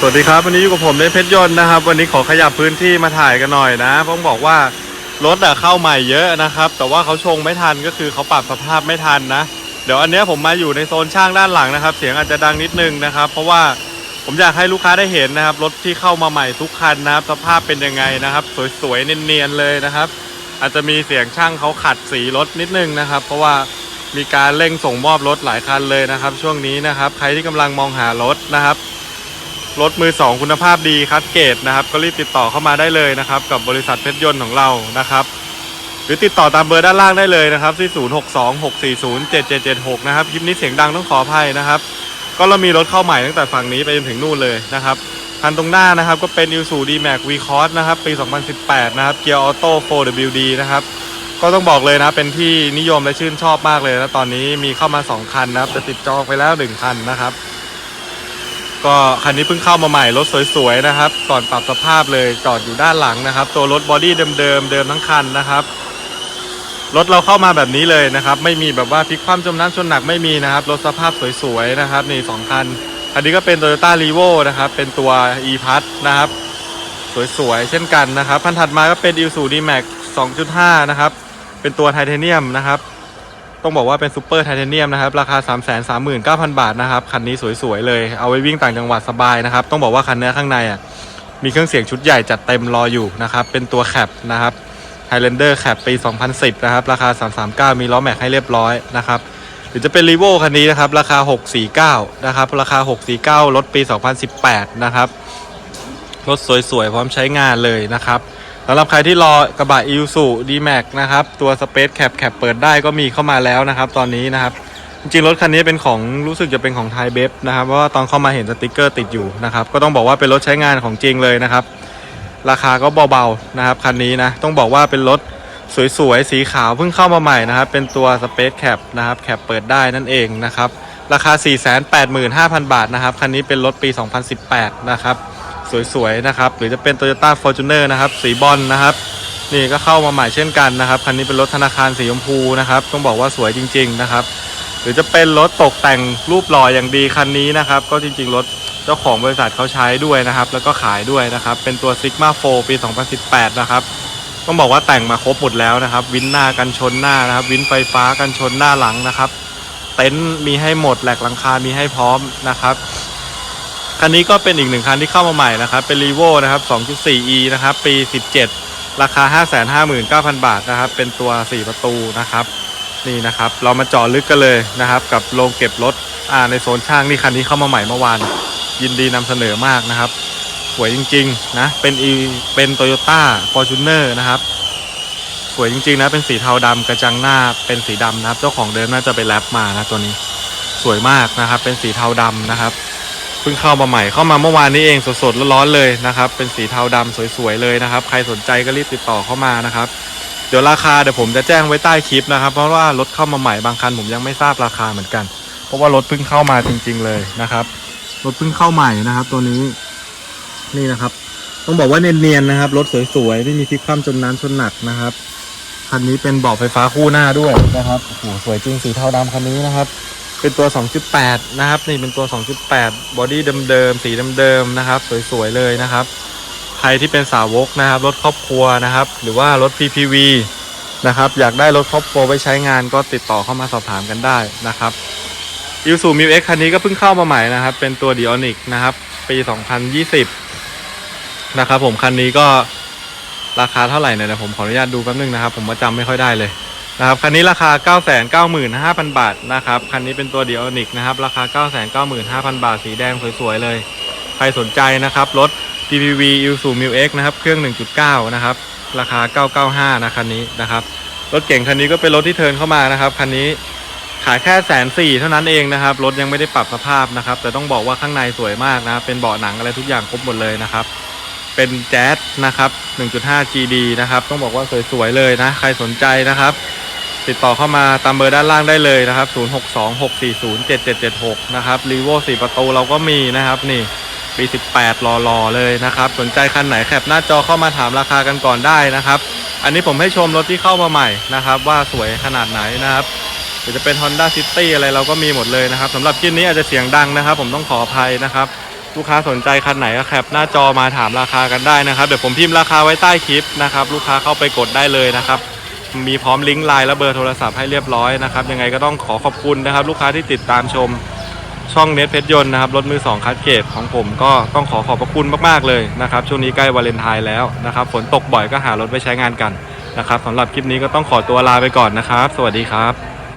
สวัสดีครับวันนี้อยู่กับผมในเพชรยนต์นะครับ วันนี้ขอขยับพื้นที่มาถ่ายกันหน่อยนะต้องบอกว่ารถอะเข้าใหม่เยอะนะครับ แต่ว่าเขาชงไม่ทันก็คือเขาปรับสภาพไม่ทันนะ เดี๋ยวอันนี้ผมมาอยู่ในโซนช่างด้านหลังนะครับ เสียงอาจจะดังนิดนึงนะครับ เพราะว่าผมอยากให้ลูกค้าได้เห็นนะครับ รถที่เข้ามาใหม่ทุกคันนะครับ สภาพเป็นยังไงนะครับ สวยๆเนียนๆเลยนะครับ อาจจะมีเสียงช่างเขาขัดสีรถนิดนึงนะครับ เพราะว่ามีการเร่งส่งมอบรถหลายคันเลยนะครับ ช่วงนี้นะครับ ใครที่กำลังมองหารถนะครับ รถมือสองคุณภาพดีคัดเกรดนะครับ ก็รีบติดต่อเข้ามาได้เลยนะครับ กับบริษัทเพชรยนต์ของเรานะครับ หรือติดต่อตามเบอร์ด้านล่างได้เลยนะครับที่0626407776 นะครับคลิปนี้เสียงดังต้องขออภัยนะครับ ก็เรามีรถเข้าใหม่ตั้งแต่ฝั่งนี้ไปจนถึงนู่นเลยนะครับคันตรงหน้านะครับก็เป็น i s u d m a x v c o s นะครับปี 2018 นะครับเกียร์ออโต้ 4WD นะครับก็ต้องบอกเลยนะเป็นที่นิยมและชื่นชอบมากเลยนะตอนนี้มีเข้ามา 2 คันนะครับจะติดจองไปแล้ว 1 คันนะครับ ก็คันนี้เพิ่งเข้ามาใหม่รถสวยๆนะครับ ก่อนปรับสภาพเลยจอดอยู่ด้านหลังนะครับ ตัวรถบอดี้เดิมๆเดิมทั้งคันนะครับรถเราเข้ามาแบบนี้เลยนะครับ ไม่มีแบบว่าพลิกคว่ำจมน้ำชนหนักไม่มีนะครับรถสภาพสวยๆนะครับนี่สองคันอันนี้ก็เป็น Toyota r e v o นะครับ เป็นตัว e p a s นะครับ สวยๆ เช่นกันนะครับพันถัดมาก็เป็น i s u d m a x 2.5 นะครับ เป็นตัวไทเทเนียมนะครับ ต้องบอกว่าเป็นซูเปอร์ไทเทเนียมนะครับ ราคา 3 3 9 0 0 0 บาทนะครับ คันนี้สวยๆเลย เอาไว้วิ่งต่างจังหวัดสบายนะครับ ต้องบอกว่าคันนี้ข้างในอะ มีเครื่องเสียงชุดใหญ่จัดเต็มรออยู่นะครับ เป็นตัวแคปนะครับ Highlander แคปปี 2010 นะครับ ราคา 339 มีล้อแม็กให้เรียบร้อยนะครับหรือจะเป็น r e v o คันนี้นะครับ ราคา 649 นะครับ ราคา 649 รถปี 2018 นะครับ รถสวยๆ พร้อมใช้งานเลยนะครับ สำหรับใครที่รอกระบะ i s u d m a x นะครับ ตัว Space Cap แคปเปิดได้ก็มีเข้ามาแล้วนะครับ ตอนนี้นะครับ จริงๆ รถคันนี้เป็นของรู้สึกจะเป็นของไทยเบฟนะครับ เพราะว่าตอนเข้ามาเห็นสติกเกอร์ติดอยู่นะครับ ก็ต้องบอกว่าเป็นรถใช้งานของจริงเลยนะครับ ราคาก็เบาๆนะครับคันนี้นะ ต้องบอกว่าเป็นรถสวยๆ สีขาวเพิ่งเข้ามาใหม่นะครับ เป็นตัว Space Cap นะครับแคปเปิดได้นั่นเองนะครับ ราคา 485,000 บาทนะครับ คันนี้เป็นรถปี 2018 นะครับ สวยๆนะครับ หรือจะเป็น Toyota Fortuner นะครับ สีบอลนะครับ นี่ก็เข้ามาใหม่เช่นกันนะครับ คันนี้เป็นรถธนาคารสีชมพูนะครับ ต้องบอกว่าสวยจริง ๆนะครับ หรือจะเป็นรถตกแต่งรูปหล่ออย่างดีคันนี้นะครับ ก็จริงๆรถเจ้าของบริษัทเขาใช้ด้วยนะครับ แล้วก็ขายด้วยนะครับ เป็นตัว Sigma 4ปี 2018 นะครับต้องบอกว่าแต่งมาครบหมดแล้วนะครับ วินหน้ากันชนหน้านะครับ วินไฟฟ้ากันชนหน้าหลังนะครับ เต็นท์มีให้หมดแหลกหลังคา มีให้พร้อมนะครับ คันนี้ก็เป็นอีกหนึ่งคันที่เข้ามาใหม่นะครับ เป็น r e v o นะครับ 2.4e นะครับ ปี 17 ราคา 559,000 บาทนะครับ เป็นตัว 4 ประตูนะครับ นี่นะครับ เรามาเจาะลึกกันเลยนะครับ กับโรงเก็บรถอ่าในโซนช่างนี่คันนี้เข้ามาใหม่เมื่อวาน ยินดีนำเสนอมากนะครับ สวยจริงๆนะ เป็น e เป็น Toyota Fortuner นะครับ สวยจริงๆนะ เป็นสีเทาดำกระจังหน้า เป็นสีดำนะครับ เจ้าของเดิมน่าจะไปแรปมานะตัวนี้ สวยมากนะครับ เป็นสีเทาดำนะครับ พิ่งเข้ามาใหม่เข้ามาเมื่อวานนี้เองสดๆร้อนๆเลยนะครับ เป็นสีเทาดำสวยๆเลยนะครับ ใครสนใจก็รีบติดต่อเข้ามานะครับ เดี๋ยวราคาเดี๋ยวผมจะแจ้งไว้ใต้คลิปนะครับ เพราะว่ารถเข้ามาใหม่บางคันผมยังไม่ทราบราคาเหมือนกัน เพราะว่ารถเพิ่งเข้ามาจริง ๆเลยนะครับรถเพิ่งเข้าใหม่นะครับ ตัวนี้นี่นะครับ ต้องบอกว่าเนียนๆนะครับรถสวยๆไม่มีพลิกคว่ำจมน้ำชนหนักนะครับคันนี้เป็นเบาะไฟฟ้าคู่หน้าด้วยนะครับโอ้โหสวยจริงสีเทาดำคันนี้นะครับ เป็นตัว 2.8 นะครับ นี่เป็นตัว 2.8 บอดี้เดิมๆ สีเดิมๆ นะครับ สวยๆ เลยนะครับ ใครที่เป็นสาวกนะครับ รถครอบครัวนะครับ หรือว่ารถ PPV นะครับ อยากได้รถครอบครัวไว้ใช้งานก็ติดต่อเข้ามาสอบถามกันได้นะครับอิวสูมิวเอ็กคันนี้ก็เพิ่งเข้ามาใหม่นะครับ เป็นตัว d ิออนิกนะครับ ปี 2020 นะครับผมคันนี้ก็ราคาเท่าไหร่เนี่ยผมขออนุญาตดูแป๊บนึงนะครับ ผมว่าจำไม่ค่อยได้เลย นะครับคันนี้ราคา 995,000 บาทนะครับคันนี้เป็นตัวเดียวนิกนะครับราคา 995,000 บาทสีแดงสวยๆเลย ใครสนใจนะครับรถ DPV i s u m i X นะครับเครื่อง 1.9 นะครับราคา 995นะคันนี้นะครับรถเก่งคันนี้ก็เป็นรถที่เทินเข้ามานะครับคันนี้ขายแค่แสนสี่เท่านั้นเองนะครับรถยังไม่ได้ปรับสภาพนะครับ แต่ต้องบอกว่าข้างในสวยมากนะครับเป็นเบาะหนังอะไรทุกอย่างครบหมดเลยนะครับ เป็นแจ๊สนะครับ 1.5 GD นะครับ ต้องบอกว่าสวยๆเลยนะ ใครสนใจนะครับ ติดต่อเข้ามาตามเบอร์ด้านล่างได้เลยนะครับ 0626407776 นะครับรีโว4ประตูเราก็มีนะครับนี่ปี 18รอรอๆเลยนะครับ สนใจคันไหนแคปหน้าจอเข้ามาถามราคากันก่อนได้นะครับ อันนี้ผมให้ชมรถที่เข้ามาใหม่นะครับ ว่าสวยขนาดไหนนะครับหรือจะเป็น Honda City อะไรเราก็มีหมดเลยนะครับสำหรับคลิปนี้อาจจะเสียงดังนะครับ ผมต้องขออภัยนะครับลูกค้าสนใจคันไหนก็แคปหน้าจอมาถามราคากันได้นะครับ เดี๋ยวผมพิมพ์ราคาไว้ใต้คลิปนะครับ ลูกค้าเข้าไปกดได้เลยนะครับ มีพร้อมลิงก์ไลน์และเบอร์โทรศัพท์ให้เรียบร้อยนะครับ ยังไงก็ต้องขอขอบคุณนะครับ ลูกค้าที่ติดตามชมช่องเน็ตเพชรยนต์นะครับรถมือสองคัดเกตของผมก็ต้องขอขอบพระคุณมากๆเลยนะครับ ช่วงนี้ใกล้วาเลนไทน์แล้วนะครับฝนตกบ่อยก็หารถไปใช้งานกันนะครับสำหรับคลิปนี้ก็ต้องขอตัวลาไปก่อนนะครับ สวัสดีครับ